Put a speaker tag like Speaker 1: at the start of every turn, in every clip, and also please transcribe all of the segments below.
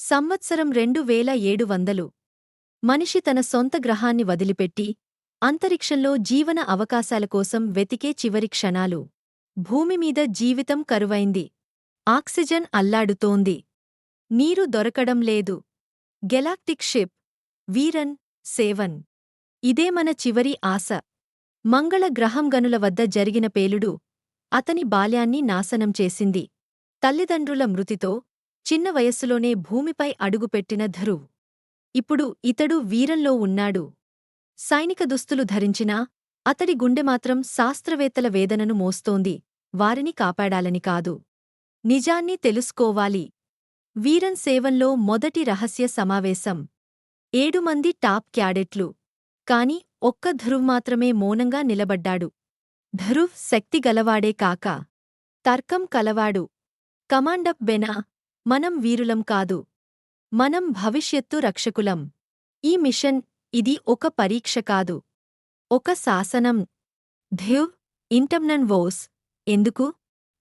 Speaker 1: సంవత్సరం రెండు వేల ఏడు వందలు. మనిషి తన సొంత గ్రహాన్ని వదిలిపెట్టి అంతరిక్షంలో జీవన అవకాశాల కోసం వెతికే చివరి క్షణాలు. భూమిమీద జీవితం కరువైంది. ఆక్సిజన్ అల్లాడుతోంది. నీరు దొరకడం లేదు. గెలాక్టిక్ షిప్ వీరన్ సేవన్. ఇదే మన చివరి ఆశ. మంగళ గ్రహం గనుల వద్ద జరిగిన పేలుడు అతని బాల్యాన్ని నాశనం చేసింది. తల్లిదండ్రుల మృతితో చిన్న వయస్సులోనే భూమిపై అడుగుపెట్టిన ధరువ్. ఇప్పుడు ఇతడు వీరంలో ఉన్నాడు. సైనిక దుస్తులు ధరించినా అతడి గుండె మాత్రం శాస్త్రవేత్తల వేదనను మోస్తోంది. వారిని కాపాడాలని కాదు. నిజాన్ని తెలుసుకోవాలి. వీరన్ సేవంలో మొదటి రహస్య సమావేశం. ఏడు మంది టాప్ క్యాడెట్లు. కాని ఒక్క ధరువ్ మాత్రమే మౌనంగా నిలబడ్డాడు. ధరువ్ శక్తి గలవాడే కాక. తర్కం కలవాడు. కమాండప్ బెనా మనం వీరులం కాదు. మనం భవిష్యత్తు రక్షకులం. ఈ మిషన్ ఇది ఒక పరీక్ష కాదు. ఒక శాసనం. ధ్యువ్ ఇంటమ్నన్ వోస్ ఎందుకు?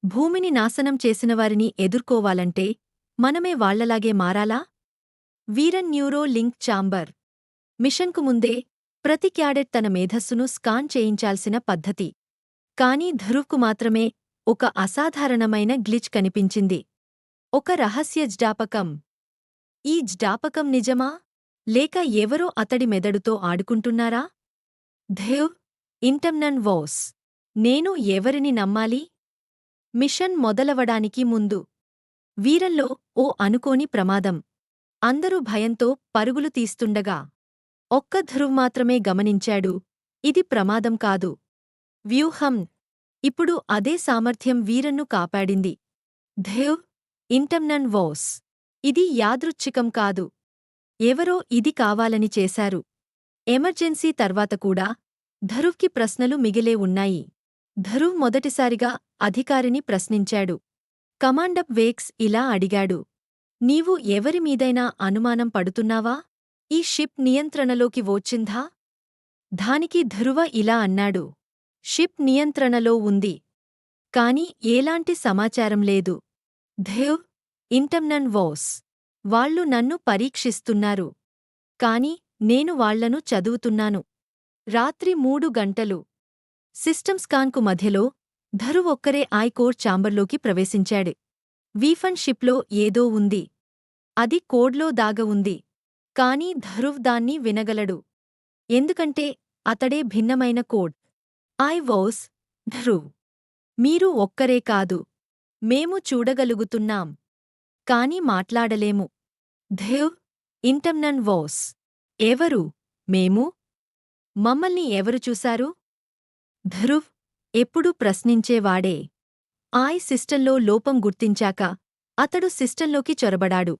Speaker 1: భూమిని నాశనం చేసినవారిని ఎదుర్కోవాలంటే మనమే వాళ్ళలాగే మారాలా? వీరన్ న్యూరో లింక్ చాంబర్ మిషన్కు ముందే ప్రతి క్యాడెట్ తన మేధస్సును స్కాన్ చేయించాల్సిన పద్ధతి. కానీ ధ్రువ్కు మాత్రమే ఒక అసాధారణమైన గ్లిచ్ కనిపించింది. ఒక రహస్య జ్ఞాపకం. ఈ జ్ఞాపకం నిజమా? లేక ఎవరో అతడి మెదడుతో ఆడుకుంటున్నారా? ధేవ్ ఇంటమ్నన్ వోస్ నేను ఎవరిని నమ్మాలి? మిషన్ మొదలవడానికి ముందు. వీరంలో ఓ అనుకోని ప్రమాదం. అందరూ భయంతో పరుగులు తీస్తుండగా. ఒక్క ధృవ్ మాత్రమే గమనించాడు. ఇది ప్రమాదం కాదు. వ్యూహం. ఇప్పుడు అదే సామర్థ్యం వీరన్ను కాపాడింది. ధేవ్ ఇంటమ్నన్ వోస్. ఇది యాదృచ్ఛికం కాదు. ఎవరో ఇది కావాలని చేశారు. ఎమర్జెన్సీ తర్వాత కూడా ధరువ్కి ప్రశ్నలు మిగిలే ఉన్నాయి. ధరువ్ మొదటిసారిగా అధికారిని ప్రశ్నించాడు. కమాండప్ వేక్స్ ఇలా అడిగాడు. నీవు ఎవరిమీదైనా అనుమానం పడుతున్నావా? ఈ షిప్ నియంత్రణలోకి వచ్చిందా? దానికి ధృవ ఇలా అన్నాడు. షిప్ నియంత్రణలో ఉంది. కాని ఏలాంటి సమాచారం లేదు. ధేవ్ ఇంటమ్నన్ వోస్. వాళ్ళు నన్ను పరీక్షిస్తున్నారు. కాని నేను వాళ్ళను చదువుతున్నాను. రాత్రి మూడు గంటలు. సిస్టమ్స్ కాన్కు మధ్యలో ధరు ఒక్కరే ఐకోర్ చాంబర్లోకి ప్రవేశించాడు. వీఫన్ షిప్లో ఏదో ఉంది. అది కోడ్లో దాగ ఉంది. కాని ధరువ్ దాన్ని వినగలడు. ఎందుకంటే అతడే భిన్నమైన కోడ్. ఐ వోస్ ధృవ్ మీరు ఒక్కరే కాదు. మేము చూడగలుగుతున్నాం. కాని మాట్లాడలేము. ధేవ్ ఇంటమ్నన్ వోస్. ఎవరు? మేము? మమ్మల్ని ఎవరు చూశారు? ధృవ్ ఎప్పుడూ ప్రశ్నించేవాడే. ఆయ్ సిస్టంలో లోపం గుర్తించాక అతడు సిస్టంలోకి చొరబడాడు.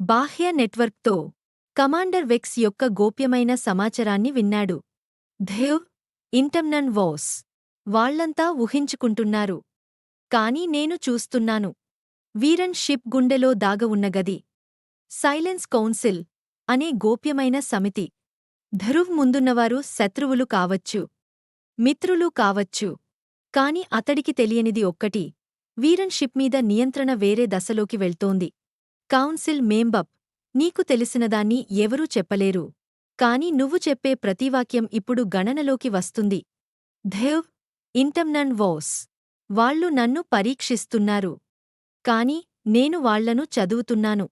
Speaker 1: బాహ్య నెట్వర్క్తో కమాండర్ వెక్స్ యొక్క గోప్యమైన సమాచారాన్ని విన్నాడు. ధేవ్ ఇంటమ్నన్ వోస్. వాళ్ళంతా ఊహించుకుంటున్నారు. కాని నేను చూస్తున్నాను. వీరన్ షిప్ గుండెలో దాగ ఉన్న గది. సైలెన్స్ కౌన్సిల్ అనే గోప్యమైన సమితి. ధరువ్ ముందున్నవారు శత్రువులు కావచ్చు. మిత్రులు కావచ్చు. కాని అతడికి తెలియనిది ఒక్కటి. వీరన్ షిప్ మీద నియంత్రణ వేరే దశలోకి వెళ్తోంది. కౌన్సిల్ మేంబప్. నీకు తెలిసినదాన్ని ఎవరూ చెప్పలేరు. కాని నువ్వు చెప్పే ప్రతివాక్యం ఇప్పుడు గణనలోకి వస్తుంది. ధేవ్ ఇంటమ్నన్ వోస్. వాళ్ళు నన్ను పరీక్షిస్తున్నారు. కాని నేను వాళ్ళను చదువుతున్నాను.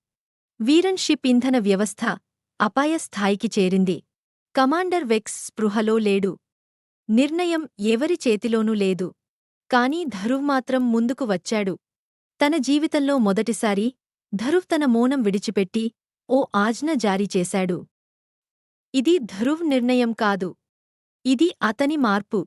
Speaker 1: వీరన్ షిప్ ఇంధన వ్యవస్థ అపాయ స్థాయికి చేరింది. కమాండర్ వెక్స్ స్పృహలో లేడు. నిర్ణయం ఎవరి చేతిలోనూ లేదు. కాని ధరువ్ మాత్రం ముందుకు వచ్చాడు. తన జీవితంలో మొదటిసారి ధరువ్ తన మౌనం విడిచిపెట్టి ఓ ఆజ్ఞ జారీ చేశాడు. ఇది ధరువ్ నిర్ణయం కాదు. ఇది అతని మార్పు.